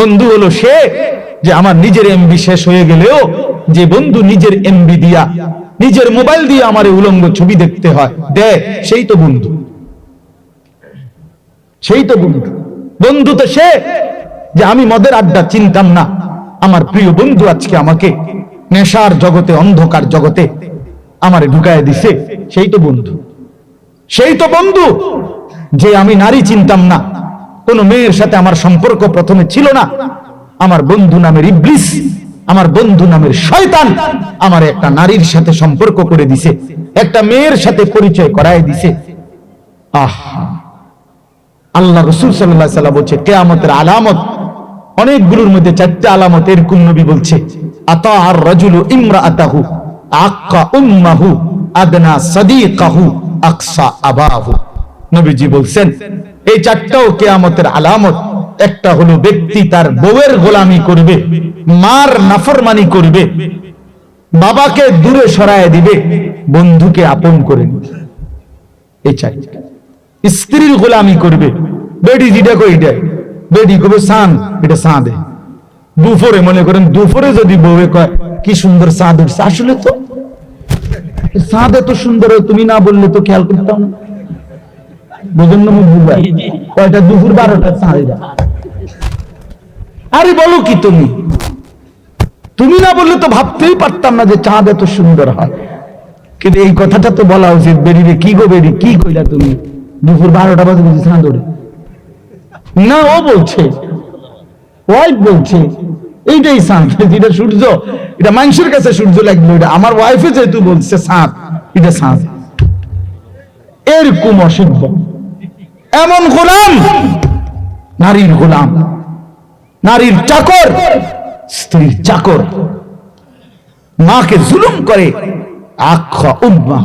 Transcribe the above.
বন্ধু হলো সে যে আমার নিজের এমবি শেষ হয়ে গেলেও যে বন্ধু নিজের এমবি দিয়া, নিজের মোবাইল দিয়ে আমার উলঙ্গ ছবি দেখতে হয়। দেখ সেই তো বন্ধু। সেই তো বন্ধু। বন্ধু তো সে যে আমি মদের আড্ডা চিনতাম না। আমার প্রিয় বন্ধু আজকে আমাকে নেশার জগতে, অন্ধকার জগতে আমারে ঢুকায় দিছে। সেই তো বন্ধু। সেই তো বন্ধু যে আমি নারী চিনতাম না। কোন মেয়ের সাথে আমার সম্পর্ক প্রথমে ছিল না। আমার বন্ধু নামের ইবলিস, আমার বন্ধু নামের শয়তান আমার একটা নারীর সাথে সম্পর্ক করে দিছে, একটা মেয়ের সাথে পরিচয় করায় দিছে। আহা! আল্লাহ রসুল সাল্লাহ সাল্লাম বলছে, কেয়ামতের আলামত, অনেকগুলোর মধ্যে চারটে আলামত এরকম নবী বলছে, আতা আর রাজুল ইমরা আতাহু আক্কা উম্মাহু, আদনা সাদিকাহু, আকসা আবাহু। নবীজি বলছেন, এই চারটাও কেয়ামতের আলামত। একটা হলো ব্যক্তি তার বউয়ের গোলামি করবে, মার নাফরমানি করবে, বাবাকে দূরে সরায় দিবে, বন্ধুকে আপন করে এই চারটা। স্ত্রীর গোলামি করবে, বেডি যেটা কই এটা? বেডি কবে? সান এটা সাঁদে। দুপুরে মনে করেন দুপুরে যদি বউয়ে কয়, কি সুন্দর চাঁদ উঠছে। আসলে তো চাঁদ এত সুন্দর তুমি না বললে তো খেয়াল করতাম না। বুঝুন না কয়টা? দুপুর বারোটা আরে বলো কি তুমি? তুমি না বললে তো ভাবতেই পারতাম না যে চাঁদ এত সুন্দর হয়। কিন্তু এই কথাটা তো বলা উচিত। বেরিয়ে কি গো বেরি? কি কইলা তুমি? দুপুর বারোটা বাজে বুঝি চাঁদ ওরে না ও বলছে। ওয়াইফ বলছে এইটাই চাঁদ এটা সূর্য এটা মানুষের কাছে সূর্য লাগবে এটা আমার ওয়াইফে যেহেতু বলছে চাঁদ এটা চাঁদ। এরকম অসভ্য। এমন গোলাম নারীর গোলাম নারীর চাকর স্ত্রীর চাকর মাকে জুলুম করে আখ্যা উম্মা